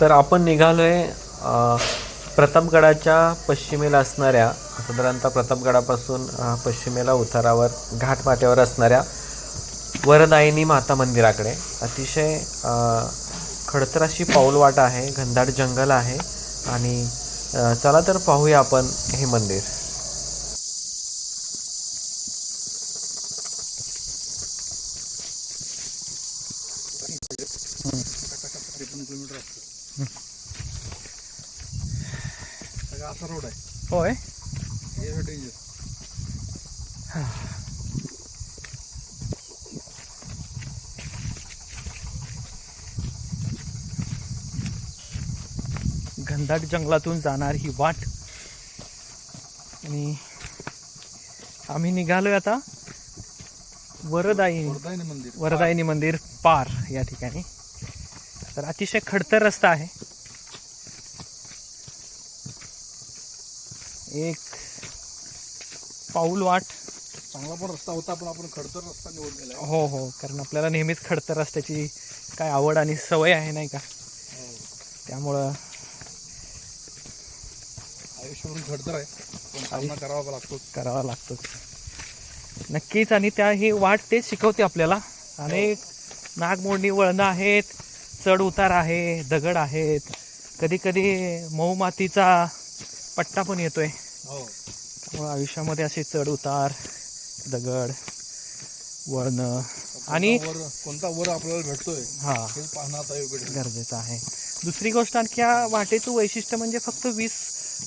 तर आपण निघालोय आहे प्रतापगडाच्या पश्चिमेला असणाऱ्या साधारणतः प्रतापगडापासून पश्चिमेला उतारावर घाटमाथ्यावर असणाऱ्या वरदायिनी माता मंदिराकडे. अतिशय खडतराशी पाऊलवाट आहे घनदाट जंगल आहे आणि चला तर पाहूया आपण हे मंदिर. सगळा असा रोड आहे. होय? डेंजर घनदाट जंगलातून जाणार ही वाट. आणि आम्ही निघालोय आता वरदायिनी वरदायनी मंदिर. वरदायिनी मंदिर पार या ठिकाणी. तर अतिशय खडतर रस्ता आहे. एक पाऊल वाट. चांगला पण रस्ता होता पण आपण खडतर रस्ता निवडलेला आहे. हो हो. कारण आपल्याला नेहमीच खडतर रस्त्याची काय आवड आणि सवय आहे नाही का? त्यामुळं आयुष्य म्हणून खडतर आहे पण सामना करावा लागतो. करावा लागतोच नक्कीच. आणि त्या ही वाट तेच शिकवते आपल्याला. अनेक नागमोडणी वळणं आहेत. चढ उतार आहे दगड आहेत. कधी कधी मऊ मातीचा पट्टा पण येतोय. हो. त्यामुळे आयुष्यामध्ये असे चढ उतार दगड वळणं आणि कोणता वर आपल्याला भेटतोय हा. पाहणं. गरजेचं आहे. दुसरी गोष्ट आणखी या वाटेचं वैशिष्ट्य म्हणजे फक्त वीस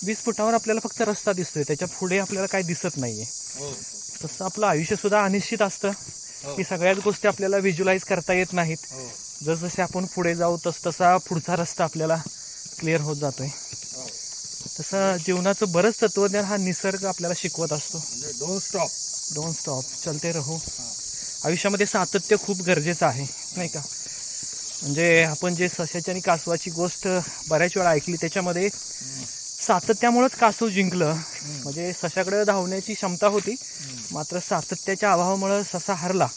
वीस फुटावर आपल्याला फक्त रस्ता दिसतोय. त्याच्या पुढे आपल्याला काही दिसत नाहीये. हो. तसं आपलं आयुष्य सुद्धा अनिश्चित असतं. हो. की सगळ्याच गोष्टी आपल्याला व्हिज्युलाइज करता येत नाहीत. हो. जसजसे आपण पुढे जाऊ तस तसा पुढचा रस्ता आपल्याला क्लिअर होत जातोय. हो. तसं जीवनाचं बरंच तत्वज्ञान हा निसर्ग आपल्याला शिकवत असतो. डोंट स्टॉप डोंट स्टॉप चलते राहू. आयुष्यामध्ये सातत्य खूप गरजेचं आहे नाही का? म्हणजे आपण जे सशाची आणि कासवाची गोष्ट बऱ्याच वेळा ऐकली त्याच्यामध्ये सातत्यामुळेच कासव जिंकलं. म्हणजे सशाकडे धावण्याची क्षमता होती. मात्र सातत्याच्या अभावामुळे ससा हरला.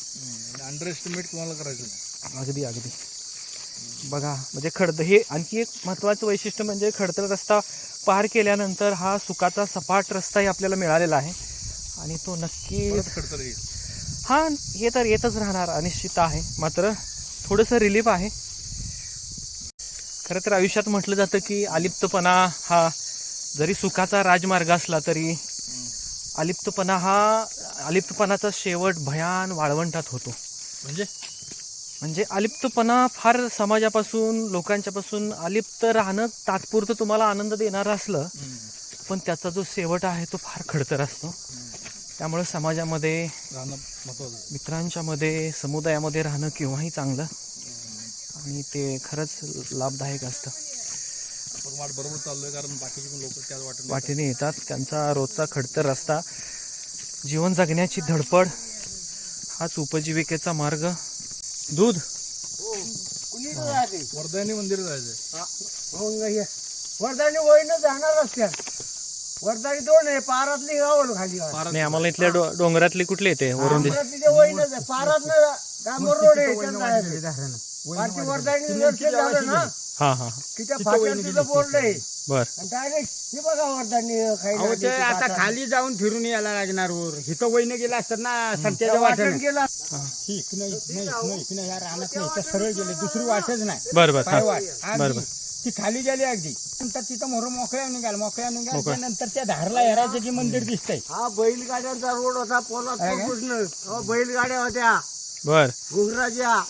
अंडर एस्टिमेट कोणाला करायचं नाही. अगदी अगदी. बघा म्हणजे खडद हे आणखी एक महत्त्वाचं वैशिष्ट्य म्हणजे खडतर रस्ता पार केल्यानंतर हा सुकाचा सपाट रस्ताही आपल्याला मिळालेला आहे. आणि तो नक्की खडतर येईल. हा हे तर येतच राहणार अनिश्चित आहे. मात्र थोडंसं रिलीफ आहे. खरं तर आयुष्यात म्हटलं जातं की अलिप्तपणा हा जरी सुखाचा राजमार्ग असला तरी अलिप्तपणा हा अलिप्तपणाचा शेवट भयान वाळवंटात होतो. म्हणजे? म्हणजे अलिप्तपणा फार समाजापासून लोकांच्यापासून अलिप्त राहणं तात्पुरतं तुम्हाला आनंद देणारं असलं पण त्याचा जो शेवट आहे तो फार खडतर असतो. त्यामुळे समाजामध्ये राहणं मित्रांच्या मध्ये समुदायामध्ये राहणं केव्हाही चांगलं. आणि ते खरंच लाभदायक असतं. आपण वाट बरोबर चाललोय कारण बाकीचे पण लोक त्याच वाटेने वाटेने येतात. त्यांचा रोजचा खडतर रस्ता जीवन जगण्याची धडपड हाच उपजीविकेचा मार्ग. दूध. वर्धानी मंदिर जायचंय. वर्धानी वयनं जाणार रस्त्यात. वर्धानी दोन आहे पारातली गावल खाली नाही आम्हाला इथल्या डो- डोंगरातली कुठली येते? वरून दिस तिथे वयनच आहे पारात डांबर रोड आहे जायचं. वर्धानी दर्शन झालं ना? हा हा की त्या फाट्यात तिथं बोर्ड आहे. बर. डायरेक्ट ही बघा वर्धानी अहो ते आता खाली जाऊन फिरून यायला लागणार वर. इथं वहिनं गेला असतात ना संत्याच्या वाटण वाटेने. गेला. ही. या रानात नाही इथं सरळ गेले. दुसरी वाटच नाही. बर बर हा. पायवाट बर अगदी. बर ती खाली गेली अगदी. नंतर तिथं मोर मोकळ्या निघाल मोकळ्या निघाल त्यानंतर त्या धारला हेरायचं की मंदिर दिसतंय. हा बैलगाड्यांचा रोड होता पोलादपूर हो बैलगाड्या होत्या. बर. घुगराच्या.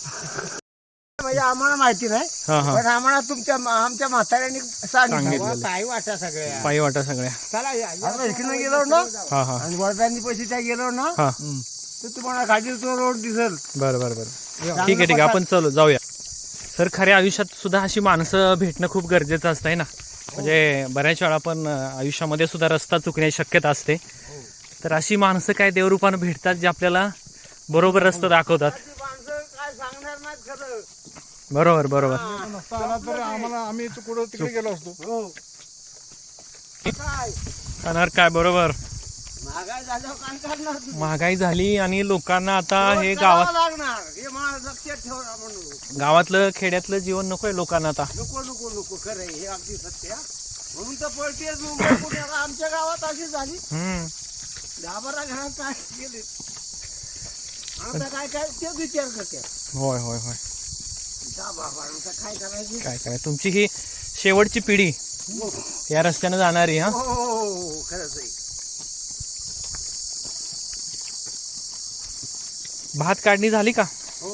म्हणजे आम्हाला माहिती नाही हा हा. पण आम्हाला तुमच्या आमच्या म्हाताऱ्यांनी सांगितलं. सांगितलेलं. पायी वाटा सगळ्या. पायी वाटा सगळ्या. चला या या. आता इकडनं गेलो ना. हा हा. आणि वर्धानी पैसे त्या गेलो ना हा. तर तुम्हाला खाली तो रोड दिसेल. बर बर बर. ठीक आहे ठीक आहे. आपण चलो जाऊया. सर खऱ्या आयुष्यात सुद्धा अशी माणसं भेटणं खूप गरजेचं असतं आहे ना? म्हणजे बऱ्याच वेळा आपण अं, आयुष्यामध्ये सुद्धा रस्ता चुकण्याची शक्यता असते. तर अशी माणसं काय देवरूपानं भेटतात जे आपल्याला बरोबर रस्ता दाखवतात? सांगणार नाहीत खरं. बरोबर बरोबर. नसता आला तर आम्हाला आम्ही कुठं तिकडे गेलो असतो. हो. काय? जाणार काय बरोबर. महागाई झाल्यावर करणार झाली आणि लोकांना आता हे करावं गावात लागणार. हे मला लक्षात ठेवणार म्हणून. गावातलं खेड्यातलं जीवन नकोय लोकांना आता. नको नको नको. खरं आहे, हे अगदी सत्य आहे. म्हणून तर पळतेच मुंबई पुण्याला आमच्या गावात अशी झाली. हम्म. दहा बारा घरात काय गेले आता काय काय ते विचार करते. होय होय होय. जा बाबा आता काय करायचं? काय काय? तुमची ही शेवटची पिढी या रस्त्यानं जाणारी हा? हो हो, हो खरंच आहे. भात काढणी झाली का? हो.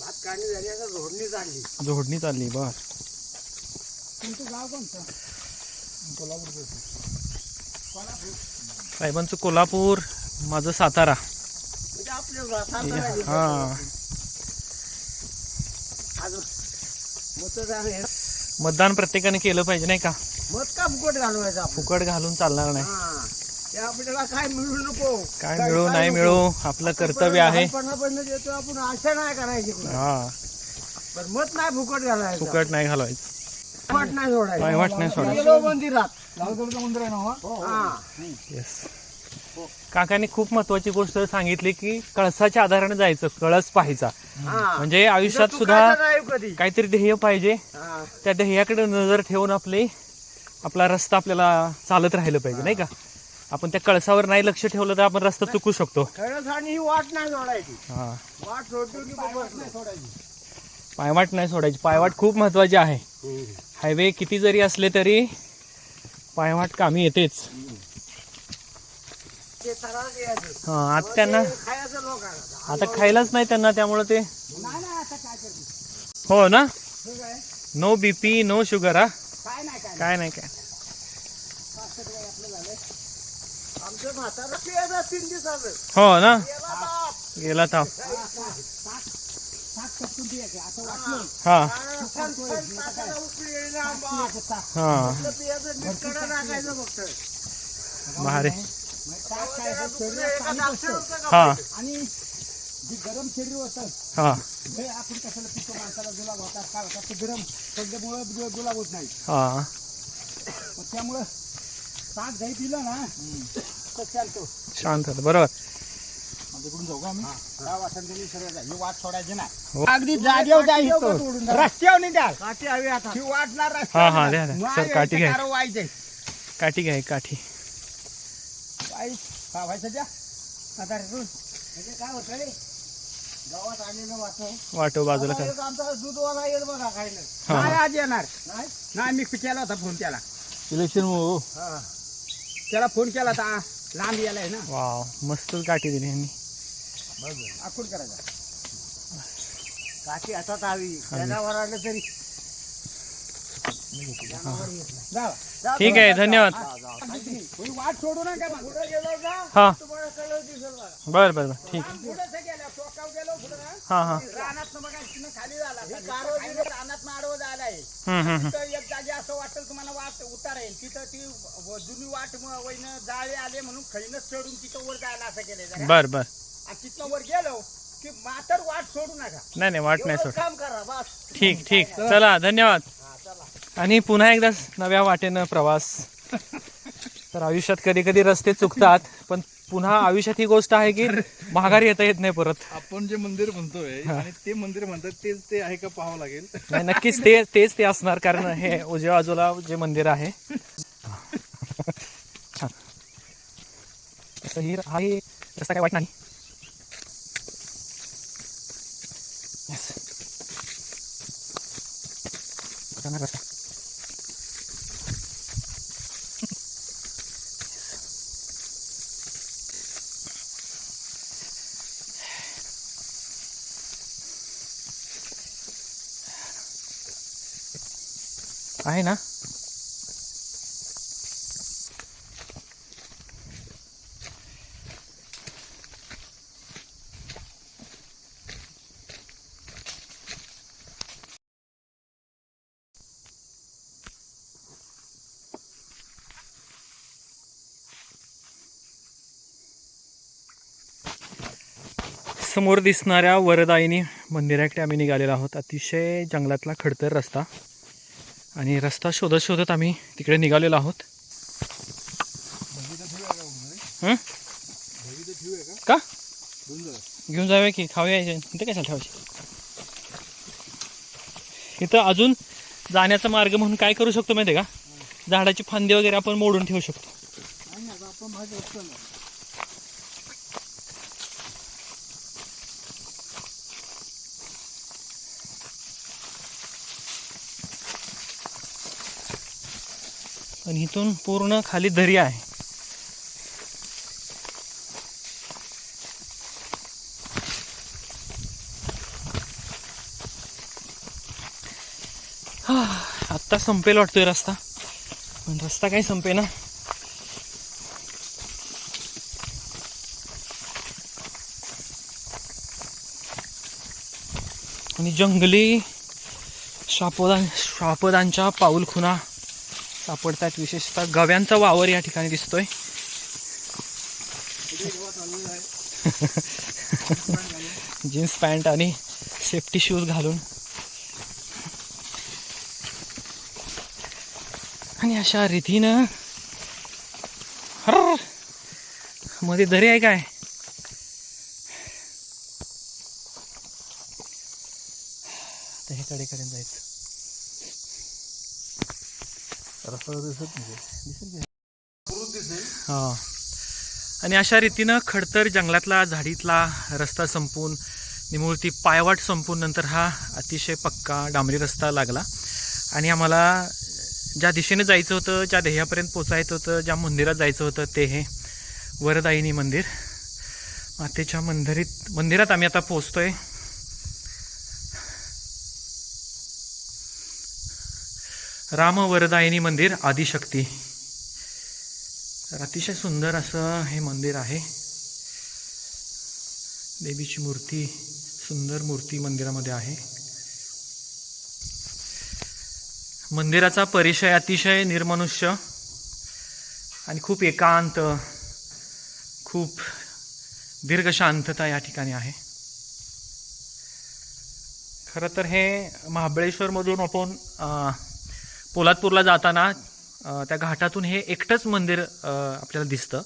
भात काढणी झाली आता झोडणी झाली जोडणी चालली बर. तुमचं गाव कोणतं? साहेबांचं कोल्हापूर माझं सातारा. हा. मतदान हे प्रत्येकाने केलं पाहिजे नाही का? मत का फुकट घालवायचं फुकट घालून चालणार नाही. हा. ते आपल्याला काय मिळू नको. काय मिळू नाही मिळू आपलं कर्तव्य आहे. लहानपणापासून देतो आपण आशा नाही करायची. हा. पण मत नाही फुकट घालायचं. फुकट नाही घालवायचं वाट नाही सोडायचं. पायवाट नाही सोडायचं. मंदिरात. मंदिर आहे ना हो? हा. येस काकाने खूप महत्वाची गोष्ट सांगितली की कळसाच्या आधाराने जायचं कळस पाहायचा. म्हणजे आयुष्यात सुद्धा काहीतरी ध्येय पाहिजे. हा. त्या ध्येयाकडे नजर ठेवून आपले आपला रस्ता आपल्याला चालत राहिलं पाहिजे नाही का? आपण त्या कळसावर नाही लक्ष ठेवलं तर आपण रस्ता चुकू शकतो. वाट नाही सोडायची वाट सोडायची. पायवाट नाही सोडायची. पायवाट खूप महत्वाची आहे. हायवे किती जरी असले तरी पायवाट कामी येतेच. हा आता त्यांना आता खायलाच नाही त्यांना त्यामुळे ते हो ना? नो बीपी नो शुगर हा? काय नाही काय हो ना? गेला ताप वाटलं हा. हा. भारी. हा. आणि जे गरम शरीर होतं हा. हे आपण कशाला पितो माणसाला? जुलाब होतात काय होतात? ते गरम जुलाब होत नाही. हा. मग त्यामुळं ताक दही पिलं ना तर चालतो. शांत होतं बरोबर. तिकडून जाऊ का आम्ही? काय वाटण त्यांनी सरळ जा. ही वाट सोडायची. नाही अगदी जागेवर निघाल. काठी हवी आता. ही वाटणार हा, हा, द्या, द्या. सर, काठी घ्या. काठी घ्या काठी. व्हायचं द्या आता रे, म्हणजे काय होतं रे? गावात आलेलं वाटतं. वाटो बाजूला कर एक आमचा दूधवाला येईल बघा खायला. हा. नाही आज येणार? नाही. नाही मी केला होता फोन त्याला. इलेक्शन हा. त्याला फोन केला होता. लांब यायला आहे ना. वाव मस्तच काठी दिली यांनी आखून करायचा. काठी हातात हवी. जनावर आलं तरी ठीक आहे धन्यवाद. ही. बर बर बर ठीक. हा हा. वाट उतार येईल तिथं ती व- जुनी वाट म- वैनं जाळे आले म्हणून खैनच चढून तिथं वर जायला असं केलं जरा बर बर. आणि तिथनं वर गेलो की मातर वाट सोडू नका. नाही नाही वाट नाही सोड काम करा बस. ठीक ठीक. चला धन्यवाद. आणि पुन्हा एकदा नव्या वाटेनं प्रवास. तर आयुष्यात कधी कधी रस्ते चुकतात पण पुन्हा आयुष्यात ही गोष्ट आहे की माघारी येता येत नाही परत. आपण जे मंदिर म्हणतोय आणि ते मंदिर म्हणतात तेच ते आहे का पाहावं लागेल? नाही नक्कीच ते तेच ते असणार कारण हे उजव्या बाजूला जे मंदिर आहे. ही. हा ही रस्ता काय वाईट नाही. रस्ता. आहे ना? समोर दिसणाऱ्या वरदायिनी मंदिराकडे आम्ही निघालेलो आहोत. अतिशय जंगलातला खडतर रस्ता. आणि रस्ता शोधत शोधत आम्ही तिकडे निघालेलो आहोत. का? घेऊन जाऊया की खाऊया एजंट ते काय कशाला ठेवायचे? इथं अजून जाण्याचा मार्ग म्हणून काय करू शकतो माहिती आहे का? झाडाची फांदी वगैरे आपण मोडून ठेवू शकतो. आणि इथून पूर्ण खाली दर्या आहे. आत्ता संपेल वाटतोय रस्ता. पण रस्ता काही संपे ना आणि जंगली शापोदां शापदांच्या पाऊलखुणा. सापडतात. विशेषतः गव्यांचा वावर या ठिकाणी दिसतोय. जीन्स पॅन्ट आणि सेफ्टी शूज घालून. आणि अशा रीतीनं मध्ये दरी आहे काय? आता हे कडेकडे जायचं हा. आणि अशा रीतीनं खडतर जंगलातला झाडीतला रस्ता संपून निमुळती पायवाट संपून नंतर हा अतिशय पक्का डांबरी रस्ता लागला. आणि आम्हाला ज्या दिशेने जायचं होतं ज्या ध्येयापर्यंत पोचायचं होतं ज्या मंदिरात जायचं होतं ते हे वरदायिनी मंदिर. मातेच्या मंदिरीत मंदिरात आम्ही आता पोचतोय. राम रामवरदायिनी मंदिर आदिशक्ती. तर अतिशय सुंदर असं हे मंदिर आहे. देवीची मूर्ती सुंदर मूर्ती मंदिरामध्ये आहे. मंदिराचा परिचय अतिशय निर्मनुष्य आणि खूप एकांत खूप दीर्घ शांतता या ठिकाणी आहे. खरं तर हे महाबळेश्वरमधून आपण पोलादपूरला जाताना त्या घाटातून हे एकटंच मंदिर आपल्याला दिसतं.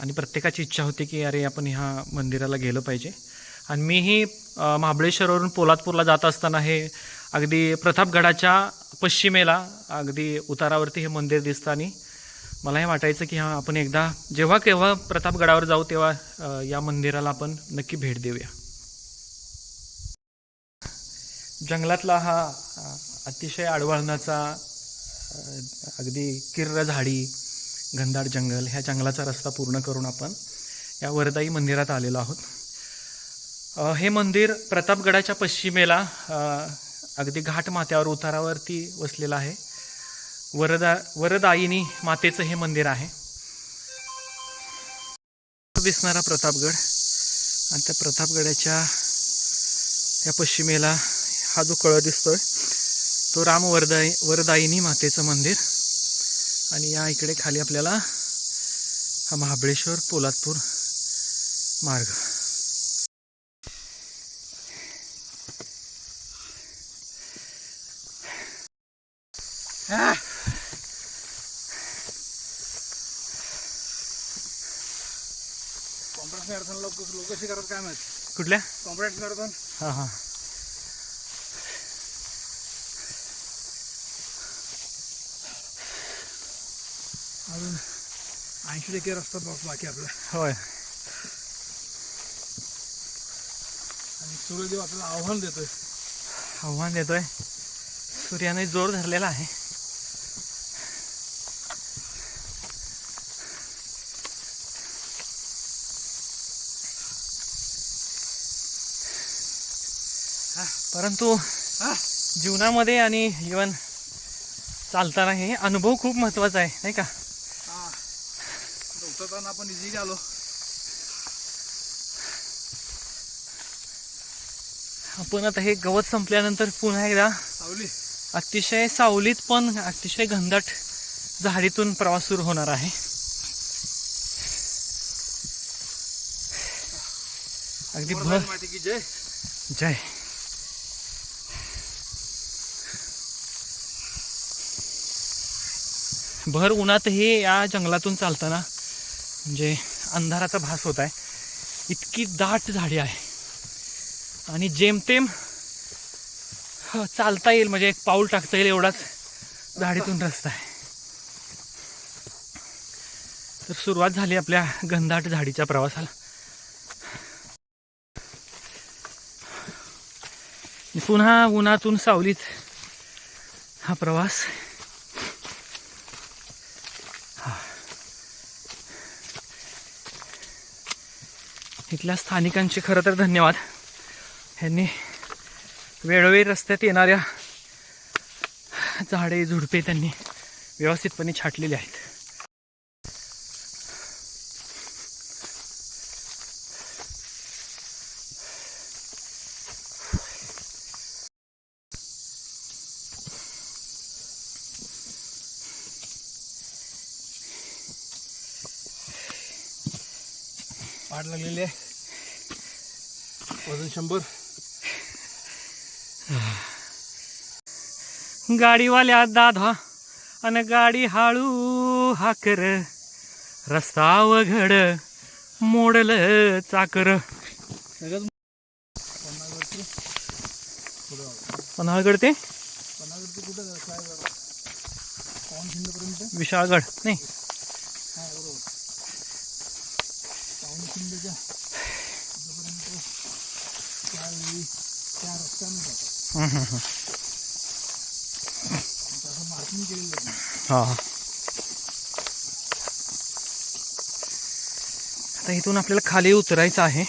आणि प्रत्येकाची इच्छा होती की अरे आपण ह्या मंदिराला गेलं पाहिजे. आणि मीही महाबळेश्वरवरून पोलादपूरला जात असताना हे अगदी प्रतापगडाच्या पश्चिमेला अगदी उतारावरती हे मंदिर दिसतं. आणि मला हे वाटायचं की हा आपण एकदा जेव्हा केव्हा प्रतापगडावर जाऊ तेव्हा या मंदिराला आपण नक्की भेट देऊया. जंगलातला हा अतिशय आडवळणाचा अगदी किर्र झाडी घनदाट जंगल ह्या जंगलाचा रस्ता पूर्ण करून आपण या वरदाई मंदिरात आलेलो आहोत. हे मंदिर प्रतापगडाच्या पश्चिमेला अगदी घाट माथ्यावर उतारावरती वसलेलं आहे. वरदा वरदायिनी मातेचं हे मंदिर आहे. दिसणारा प्रतापगड आणि त्या प्रतापगडाच्या या पश्चिमेला हा जो कळ दिसतोय तो राम वरदाई वरदायिनी मातेचं मंदिर. आणि या इकडे खाली आपल्याला हा महाबळेश्वर पोलादपूर मार्ग. कॉम्प्रेस मॅरेथॉन लोक लोक करत काय माहीत? कुठल्या? Comrades marathon? हां हां. अजून ऐंशी टक्के रस्ता बाकी आपला. होय. आणि सूर्यदेव आपल्याला आव्हान देतोय. आव्हान देतोय. सूर्याने जोर धरलेला आहे. परंतु जीवनामध्ये आणि जीवन चालताना हे अनुभव खूप महत्त्वाचा आहे नाही का? आपण आलो आपण आता हे गवत संपल्यानंतर पुन्हा एकदा सावली. अतिशय सावलीत पण अतिशय घनदाट झाडीतून प्रवास सुरू होणार आहे. अगदी भर जय. जय. भर उन्हातही या जंगलातून चालताना म्हणजे अंधाराचा भास होत आहे. इतकी दाट झाडी आहे. आणि जेमतेम चालता येईल म्हणजे एक पाऊल टाकता येईल एवढाच झाडीतून रस्ता आहे. तर सुरुवात झाली आपल्या घनदाट झाडीच्या प्रवासाला. पुन्हा उन्हातून सावलीत हा प्रवास. इथल्या स्थानिकांचे खरं तर धन्यवाद. ह्यांनी वेळोवेळी रस्त्यात येणाऱ्या झाडे झुडपे त्यांनी व्यवस्थितपणे छाटलेली आहेत. पाठ लागलेली आहे. वजन शंभर. गाडीवाल्या दादा अन गाडी हळू हाकर रस्ता अवघड मोडल चाकर. पन्हाळगड ते? विशाळगड नाही हा बरोबर पावन खिंडच्या जोपर्यंत त्यावेळी त्या रस्त्याने जातात हम्म, हम्म, हम्म. त्याचं मार्किंग केलेलं आहे हा हा. आता इथून आपल्याला खाली उतरायचं आहे